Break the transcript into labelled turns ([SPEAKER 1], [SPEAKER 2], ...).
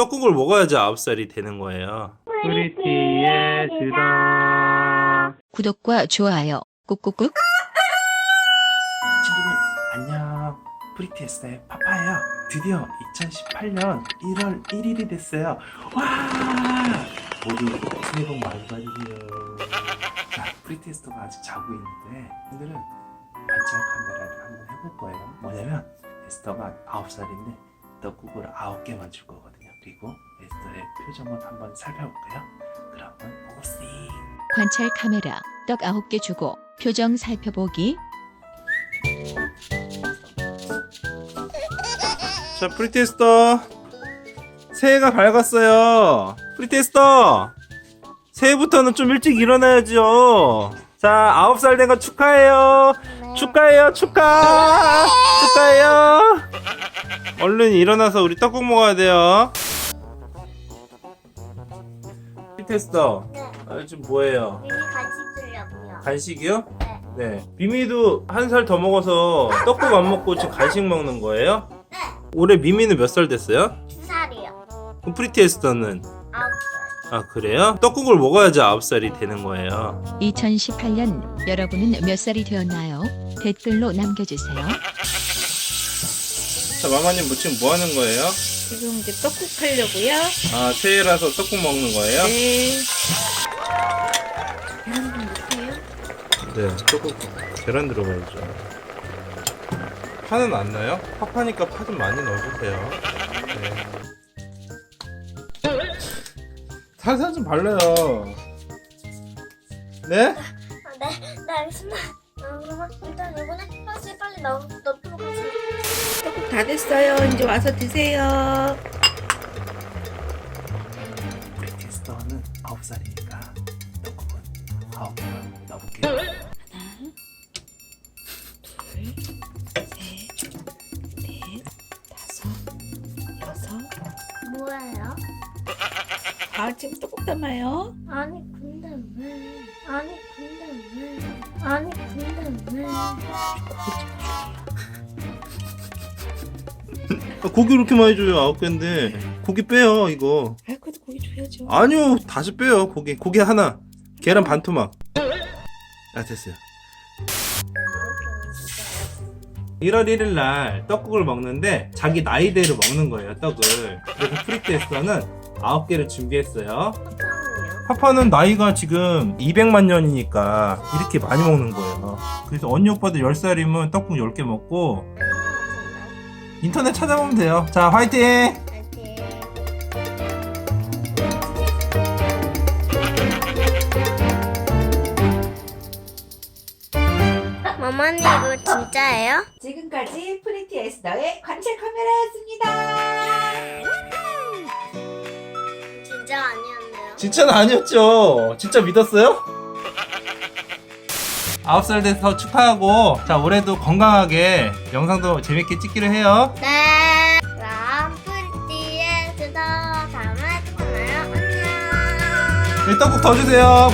[SPEAKER 1] 떡국을 먹어야지 9살이 되는 거예요. 프리티의 드다.
[SPEAKER 2] 구독과 좋아요 꾹꾹꾹
[SPEAKER 1] 친구들 안녕. 프리티에스의 파파예요. 드디어 2018년 1월 1일이 됐어요. 와! 모두 새해 복 많이 받으세요. 자, 프리테스터가 아직 자고 있는데 오늘은 관찰 카메라를 한번 해볼 거예요. 뭐냐면 에스터가 9살인데 떡국을 9개만 줄 거거든요. 그리고 에스터의 표정을 한번 살펴볼까요? 그럼 한번 보고싱.
[SPEAKER 2] 관찰 카메라 떡 9개 주고 표정 살펴보기
[SPEAKER 1] 자, 프리테스터. 새해가 밝았어요. 프리테스터. 새해부터는 좀 일찍 일어나야죠. 자, 아홉 살된 거 축하해요. 축하해요, 축하. 축하해요. 얼른 일어나서 우리 떡국 먹어야 돼요. 테스터.
[SPEAKER 3] 네.
[SPEAKER 1] 아, 지금 뭐예요?
[SPEAKER 3] 미니 간식 주려고요.
[SPEAKER 1] 간식이요?
[SPEAKER 3] 네.
[SPEAKER 1] 네. 비미도 한 살 더 먹어서 떡국 안 먹고 지금 간식 먹는 거예요?
[SPEAKER 3] 네.
[SPEAKER 1] 올해 미미는 몇 살 됐어요?
[SPEAKER 3] 두 살이요.
[SPEAKER 1] 그럼 프리티에스터는
[SPEAKER 3] 아홉 살.
[SPEAKER 1] 아 그래요? 떡국을 먹어야지 9살이 되는 거예요
[SPEAKER 2] 2018년 여러분은 몇 살이 되었나요? 댓글로 남겨주세요
[SPEAKER 1] 자 마마님 뭐 지금 뭐 하는 거예요?
[SPEAKER 4] 지금 이제 떡국 하려고요.
[SPEAKER 1] 아 새해라서 떡국 먹는 거예요?
[SPEAKER 4] 네. 계란 좀 넣게요.
[SPEAKER 1] 네 떡국 계란 들어가야죠 파는 안 나요? 파파니까 파 좀 많이 넣어주세요 네. 살살 좀 발라요 네?
[SPEAKER 3] 아, 네, 네 알겠습니다. 아, 일단 이번에 파스 빨리 넣, 넣도록 하세요.
[SPEAKER 4] 떡국 다 됐어요. 이제 와서 드세요.
[SPEAKER 1] 프리티에스터는 9살이니까 떡국은 9개만 넣어볼게요
[SPEAKER 4] 넷, 다섯, 여섯.
[SPEAKER 3] 뭐예요?
[SPEAKER 4] 아, 지금 떡국 담아요.
[SPEAKER 3] 아니 근데 왜? 아니 근데 왜? 아니 근데 왜?
[SPEAKER 1] 아, 고기 이렇게 많이 줘요 아홉 개인데. 고기 빼요 이거.
[SPEAKER 4] 아, 그래도 고기 줘야죠.
[SPEAKER 1] 아니요 다시 빼요 고기. 고기 하나. 계란 반 토막. 아 됐어요. 1월 1일 날 떡국을 먹는데 자기 나이대로 먹는 거예요 떡을. 그래서 프리테스터는 9개를 준비했어요
[SPEAKER 3] 사탕이요.
[SPEAKER 1] 파파는 나이가 지금 200만 년이니까 이렇게 많이 먹는 거예요. 그래서 언니 오빠도 10살이면 떡국 10개 먹고 인터넷 찾아보면 돼요. 자 화이팅!
[SPEAKER 3] 파이팅. 마마님 이거 진짜예요?
[SPEAKER 4] 지금까지 프리티 에스더의 관찰 카메라
[SPEAKER 1] 진짜는 아니었죠. 진짜 믿었어요? 아홉 살 돼서 축하하고 자 올해도 건강하게 영상도 재밌게 찍기로 해요.
[SPEAKER 3] 네. 그럼 프리티의 드더 다음에 또 만나요. 안녕.
[SPEAKER 1] 네, 떡국 더 주세요.